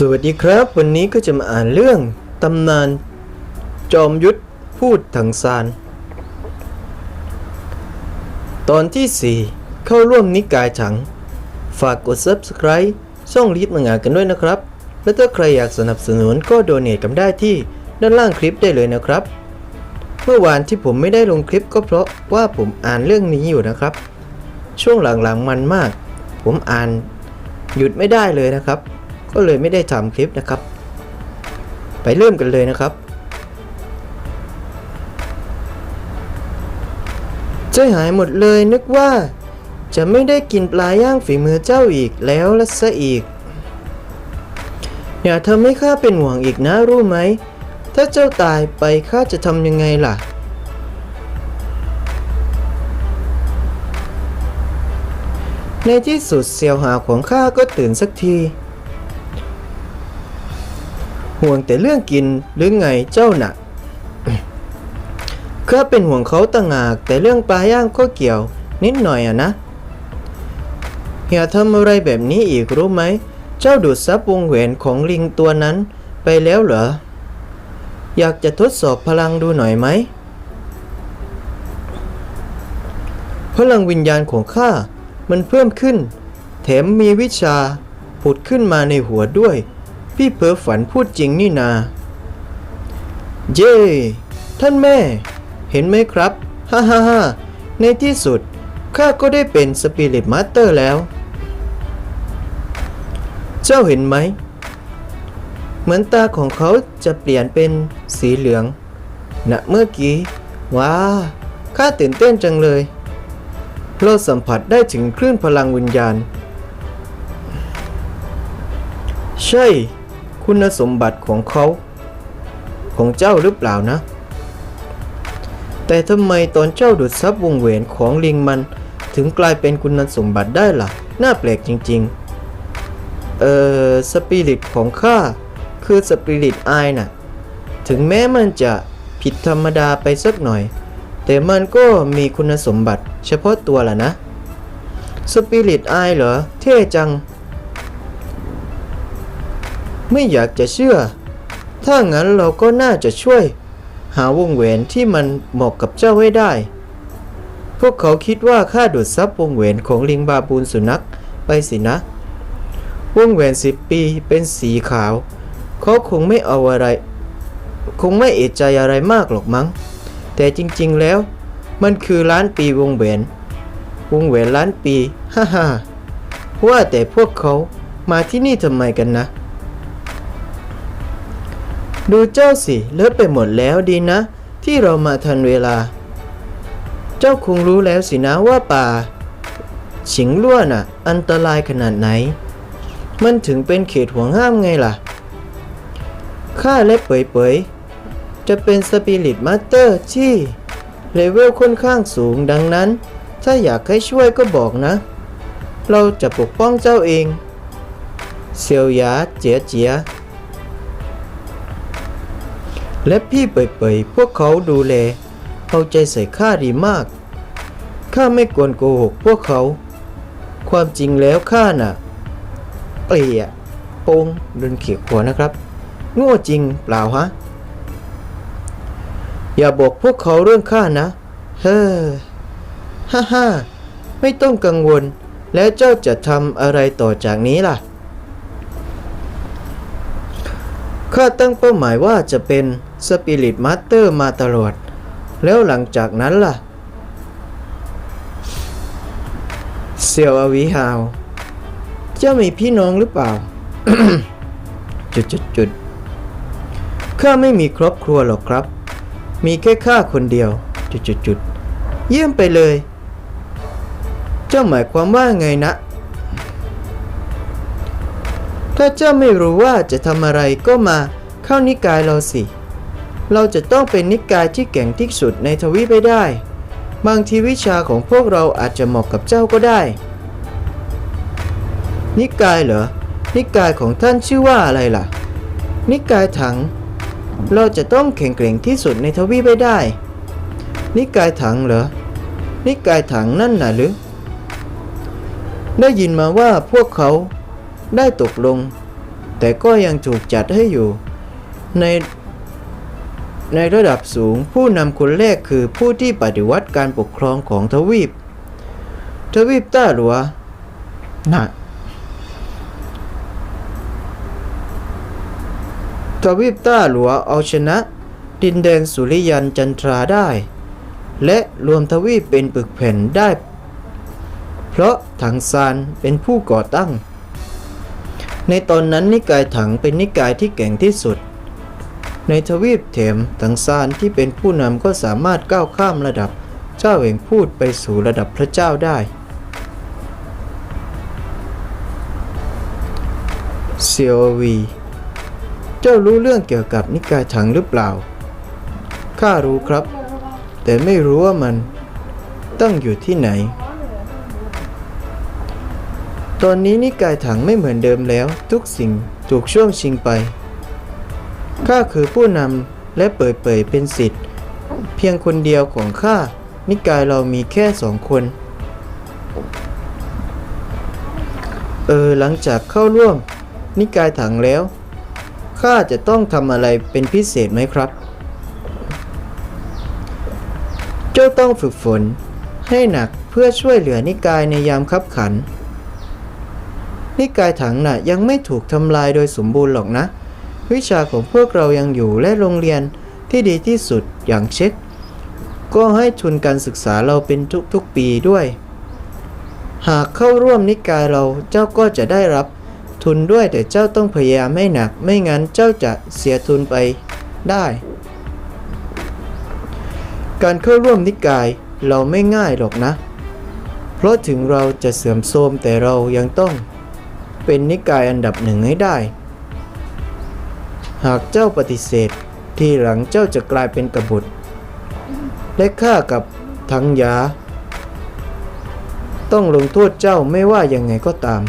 สวัสดีครับ วันนี้ก็จะมาอ่านเรื่องตำนาน จอมยุทธพูดถังซาน ตอนที่ 4 เข้าร่วมนิกายถัง ฝากกด Subscribe ช่องลิฟต์หนังานกันด้วยนะครับ และถ้าใครอยากสนับสนุนก็โดเนทกันได้ที่ด้านล่างคลิปได้เลยนะครับ เมื่อวานที่ผมไม่ได้ลงคลิปก็เพราะว่าผมอ่านเรื่องนี้อยู่นะครับ ช่วงหลังๆมันมาก ผมอ่านหยุดไม่ได้เลยนะครับ ก็เลยไม่ได้ทำคลิปนะครับ ไปเริ่มกันเลยนะครับใจหายหมดเลยนึกว่า จะไม่ได้กินปลาย่างฝีมือเจ้าอีกแล้วละซะอีก อย่าทำให้ข้าเป็นห่วงอีกนะรู้ไหม ถ้าเจ้าตายไปข้าจะทำยังไงล่ะในที่สุดเสี่ยวหาของข้าก็ตื่นสักที ห่วงแต่เรื่องกินหรือไงเจ้าหน่ะข้าเป็นห่วงเขาต่างหากแต่เรื่องปลาย่างก็เกี่ยว นิดหน่อยอะนะ อย่าทำอะไรแบบนี้อีกรู้ไหม เจ้าดูดซับวงแหวนของลิงตัวนั้นไปแล้วเหรอ อยากจะทดสอบพลังดูหน่อยไหม พลังวิญญาณของข้ามันเพิ่มขึ้น แถมมีวิชาผุดขึ้นมาในหัวด้วย พี่เพ้อฝันพูดจริงนี่นา เย้ท่านแม่ เห็นไหมครับ ฮ่าฮ่าฮ่าในที่สุด ข้าก็ได้เป็นสปิริตมาสเตอร์แล้ว เจ้าเห็นไหม เหมือนตาของเขาจะเปลี่ยนเป็นสีเหลืองณเมื่อกี้ ว้า ข้าตื่นเต้นจังเลย เราสัมผัสได้ถึงคลื่นพลังวิญญาณ ใช่ คุณสมบัติของเขา ของเจ้าหรือเปล่านะ แต่ทำไมตอนเจ้าดูดซับวงแหวนของลิงมันถึงกลายเป็นคุณสมบัติได้ล่ะ น่าแปลกจริงๆ เอ่อ สปิริตของข้าคือสปิริตไอน่ะ ถึงแม้มันจะผิดธรรมดาไปสักหน่อย แต่มันก็มีคุณสมบัติเฉพาะตัวล่ะนะ สปิริตไอเหรอ เท่จัง ไม่อยากจะเชื่อ ถ้างั้นเราก็น่าจะช่วย หาวงแหวนที่มันเหมาะกับเจ้าให้ได้ พวกเขาคิดว่าข้าดูดซับวงแหวนของลิงบาบูนสุนัขไปสินะ วงแหวนสิบปีเป็นสีขาว เขาคงไม่เอาอะไร คงไม่เอะใจอะไรมากหรอกมั้ง แต่จริงๆแล้ว มันคือล้านปีวงแหวน วงแหวนล้านปี ฮ่าฮ่าว่าแต่พวกเขามาที่นี่ทำไมกันนะ ดูเจ้าสิเลอะไปหมดแล้วดีนะ ที่เรามาทันเวลา เจ้าคงรู้แล้วสินะว่าป่า ฉิงล้วนอะ อันตรายขนาดไหน มันถึงเป็นเขตห่วงห้ามไงล่ะ ข้าและเปยๆ จะเป็นสปิริตมาสเตอร์ที่เลเวลค่อนข้างสูงดังนั้น ถ้าอยากให้ช่วยก็บอกนะ เราจะปกป้องเจ้าเอง เซียวหยาเจียเจีย และพี่เปยๆพวกเขาดูแล เอาใจใส่ข้าดีมาก ข้าไม่กวนโกหกพวกเขา ความจริงแล้วข้าน่ะ เปลี่ยโปงเดินเขียกหัวนะครับ โง่จริงเปล่าฮะ อย่าบอกพวกเขาเรื่องข้านะ เฮ้อฮ่าฮ่าไม่ต้องกังวล แล้วเจ้าจะทำอะไรต่อจากนี้ล่ะข้าตั้งเป้าหมายว่าจะเป็น สปิริตมาสเตอร์มาตลอด แล้วหลังจากนั้นล่ะเซียวอวิฮาว เจ้ามีพี่น้องหรือเปล่า จุดจุดจุดข้าไม่มีครอบครัวหรอกครับ มีแค่ข้าคนเดียว จุดจุดจุดเยี่ยมไปเลย เจ้าหมายความว่าไงนะ ถ้าเจ้าไม่รู้ว่าจะทำอะไรก็มาเข้านิกายเราสิ เราจะต้องเป็นนิกายที่เก่งที่สุดในทวีปไปได้ บางทีวิชาของพวกเราอาจจะเหมาะกับเจ้าก็ได้ นิกายเหรอ นิกายของท่านชื่อว่าอะไรล่ะ นิกายถัง เราจะต้องแข็งแกร่งที่สุดในทวีปไปได้ นิกายถังเหรอ นิกายถังนั่นน่ะหรือ ได้ยินมาว่าพวกเขาได้ตกลง แต่ก็ยังถูกจัดให้อยู่ใน ในระดับสูงผู้นำคนแรกคือผู้ที่ปฏิวัติการปกครองของทวีป ทวีปต้าหลัวนะทวีปต้าหลัวเอาชนะ ดินแดนสุริยันจันทราได้ และรวมทวีปเป็นปึกแผ่นได้ เพราะถังซานเป็นผู้ก่อตั้ง ในตอนนั้นนิกายถังเป็นนิกายที่เก่งที่สุด ในทวีปเถมถังซานที่เป็นผู้นำก็สามารถก้าวข้ามระดับเจ้าแห่งพูดไปสู่ระดับพระเจ้าได้ เซียววี เจ้ารู้เรื่องเกี่ยวกับนิกายถังหรือเปล่า ข้ารู้ครับ แต่ไม่รู้ว่ามันตั้งอยู่ที่ไหน ตอนนี้นิกายถังไม่เหมือนเดิมแล้ว ทุกสิ่งถูกช่วงชิงไป ข้าคือผู้นำและเปิดเผยเป็นสิทธิ์ เพียงคนเดียวของข้านิกายเรามีแค่สองคน เออหลังจากเข้าร่วม นิกายถังแล้วข้าจะต้องทำอะไรเป็นพิเศษไหมครับ เจ้าต้องฝึกฝนให้หนักเพื่อช่วยเหลือนิกายในยามคับขัน นิกายถังน่ะยังไม่ถูกทำลายโดยสมบูรณ์หรอกนะ วิชาของพวกเรายังอยู่และโรงเรียนที่ดีที่สุดอย่างเช็คก็ให้ทุนการศึกษาเราเป็นทุกๆปีด้วย หากเข้าร่วมนิกายเราเจ้าก็จะได้รับทุนด้วยแต่เจ้าต้องพยายามไม่หนัก ไม่งั้นเจ้าจะเสียทุนไปได้ การเข้าร่วมนิกายเราไม่ง่ายหรอกนะ เพราะถึงเราจะเสื่อมโทรมแต่เรายังต้องเป็นนิกายอันดับหนึ่งให้ได้ หากเจ้าปฏิเสธ ที่หลังเจ้าจะกลายเป็นกบฏและข้ากับทั้งยา ต้องลงโทษเจ้าไม่ว่ายังไงก็ตาม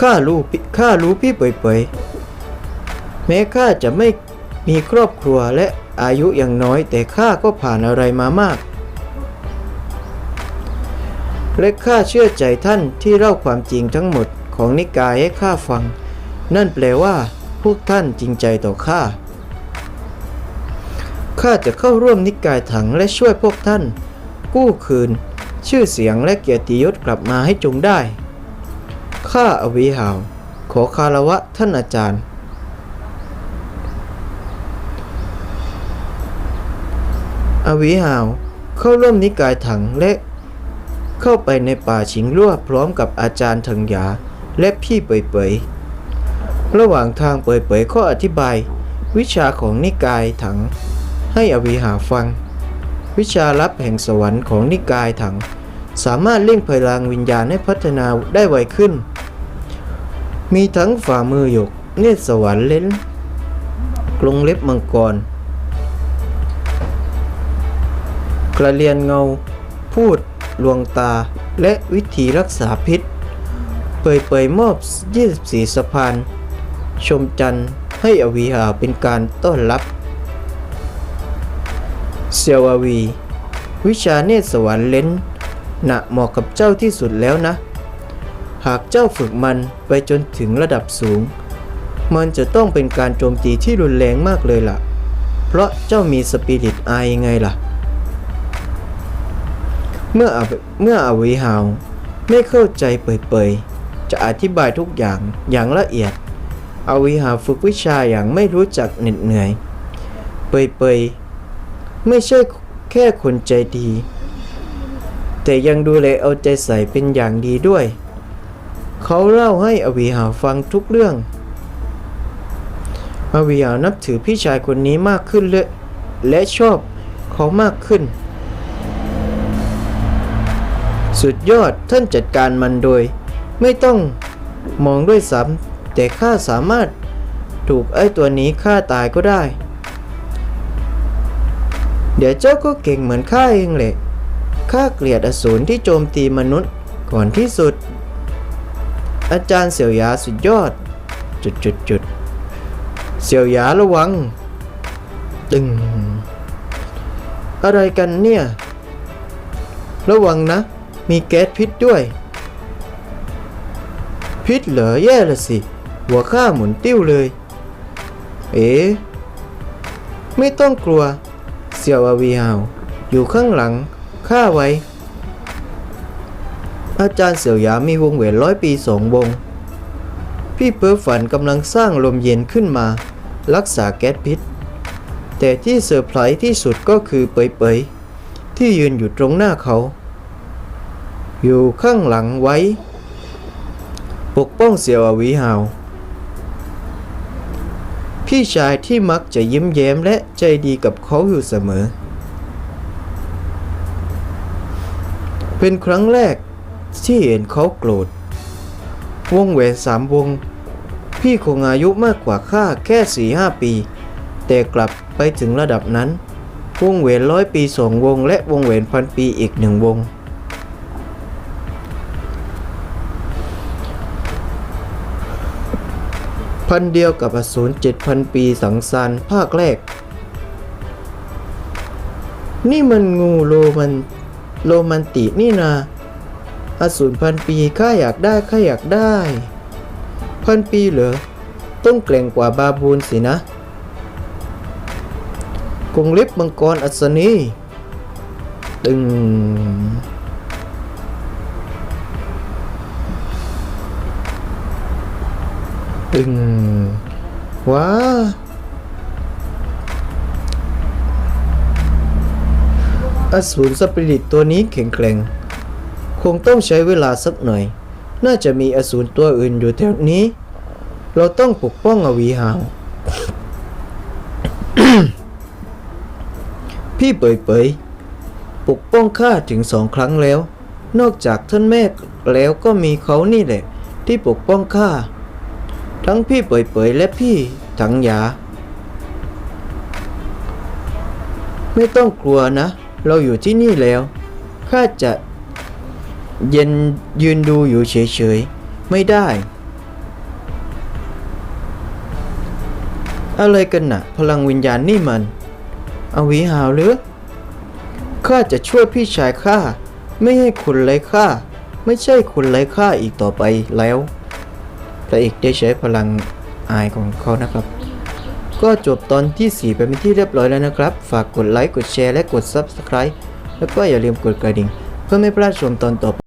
ข้ารู้ข้ารู้พี่เปยๆแม้ข้าจะไม่มีครอบครัวและอายุยังน้อย แต่ข้าก็ผ่านอะไรมามาก และข้าเชื่อใจท่านที่เล่าความจริงทั้งหมดของนิกายให้ข้าฟัง นั่นแปลว่าพวกท่านจริงใจต่อข้า ข้าจะเข้าร่วมนิกายถังและช่วยพวกท่าน กู้คืน ชื่อเสียงและเกียรติยศกลับมาให้จงได้ ข้าอวีหาว ขอคารวะท่านอาจารย์ อวีหาว เข้าร่วมนิกายถังและเข้าไปในป่าชิงรั่วพร้อมกับอาจารย์ถังหยาและพี่เปยเปย ระหว่างทางเปยเปยข้ออธิบาย วิชาของนิกายถัง ให้อวีหาฟัง วิชาลับแห่งสวรรค์ของนิกายถัง สามารถเร่งพลังวิญญาณให้พัฒนาได้ไวขึ้น มีทั้งฝ่ามือหยก เนตรสวรรค์เล้นกรงเล็บมังกร กระเรียนเงา พูด ลวงตา และวิธีรักษาพิษ เปยเปยมอบ 24 สะพาน ชมจันทร์ให้อวีหาเป็นการต้อนรับ เซียวอาวี วิชาเนตรสวรรค์เล้นน่ะเหมาะกับเจ้าที่สุดแล้วนะ หากเจ้าฝึกมันไปจนถึงระดับสูง มันจะต้องเป็นการโจมตีที่รุนแรงมากเลยล่ะ เพราะเจ้ามีสปิริตอายไงล่ะ เมื่อเมื่ออวีหาวไม่เข้าใจเปยๆจะอธิบายทุกอย่างอย่างละเอียด อวีหาฝึกวิชาอย่างไม่รู้จักเหน็ดเหนื่อย เปยๆ ไม่ใช่แค่คนใจดี แต่ยังดูแลเอาใจใส่เป็นอย่างดีด้วย เขาเล่าให้อวีหาฟังทุกเรื่อง อวีหานับถือพี่ชายคนนี้มากขึ้นเลยและชอบเขามากขึ้น สุดยอดท่านจัดการมันโดย ไม่ต้องมองด้วยซ้ำ แต่ข้าสามารถถูกไอ้ตัวนี้ฆ่าตายก็ได้ เดี๋ยวเจ้าก็เก่งเหมือนข้าเองแหละข้าเกลียดอสูรที่โจมตีมนุษย์ก่อนที่สุด อาจารย์เสี่ยวหยาสุดยอด จุดจุดจุดเสี่ยวหยาระวัง ตึง อะไรกันเนี่ย ระวังนะ มีแก๊สพิษด้วย พิษเหรอแย่ละสิ หัวข้าหมุนติ้วเลย เอ๋ไม่ต้องกลัว เสี่ยวอาวีฮาวอยู่ข้างหลังข้าไว้ อาจารย์เสี่ยวหยามีวงแหวนร้อยปีสองวง พี่เพ้อฝันกำลังสร้างลมเย็นขึ้นมา รักษาแก๊สพิษ แต่ที่เซอร์ไพรส์ที่สุดก็คือเปยเปยๆที่ยืนอยู่ตรงหน้าเขา อยู่ข้างหลังไว้ ปกป้องเสี่ยวอาวีฮาว พี่ชายที่มักจะยิ้มแย้มและใจดีกับเขาอยู่เสมอ เป็นครั้งแรกที่เห็นเขาโกรธ วงแหวนสามวง พี่คงอายุมากกว่าข้าแค่สี่ห้าปี แต่กลับไปถึงระดับนั้น วงแหวนร้อยปีสองวง และวงแหวนพันปีอีกหนึ่งวง พันเดียวกับอสูรเจ็ดพันปีสังสารภาคแรก นี่มันงูโรมันโรมันตินี่นาอสูรพันปีข้าอยากได้ข้าอยากได้ พันปีเหรอต้องแกร่งกว่าบาบูนสินะกรงเล็บมังกรอัศนีตึง ตึงว้าอสูรสปิริตตัวนี้แข็งแกร่ง คงต้องใช้เวลาสักหน่อย น่าจะมีอสูรตัวอื่นอยู่แถวนี้ เราต้องปกป้องอวีหาวพี่เปยเปยปกป้องข้าถึงสองครั้งแล้ว นอกจากท่านแม่แล้วก็มีเขานี่แหละ ที่ปกป้องข้า ทั้งพี่เปยเปยและพี่ถังหยา ไม่ต้องกลัวนะ เราอยู่ที่นี่แล้ว ข้าจะเย็นยืนดูอยู่เฉยๆ ไม่ได้ อะไรกันนะ่ะ พลังวิญญาณนี่มันเอาวิหาวหรือ ข้าจะช่วยพี่ชายข้า ไม่ให้คุณไร้ค่า ไม่ใช่คุณไร้ค่าอีกต่อไปแล้ว พระเอกได้ใช้พลังอายของเขานะครับ ก็จบตอนที่ 4 ไปเป็นที่เรียบร้อยแล้วนะครับ ฝากกดไลค์ กดแชร์ และกด Subscribe แล้วก็อย่าลืมกดกระดิ่ง เพื่อไม่พลาดชมตอนต่อไป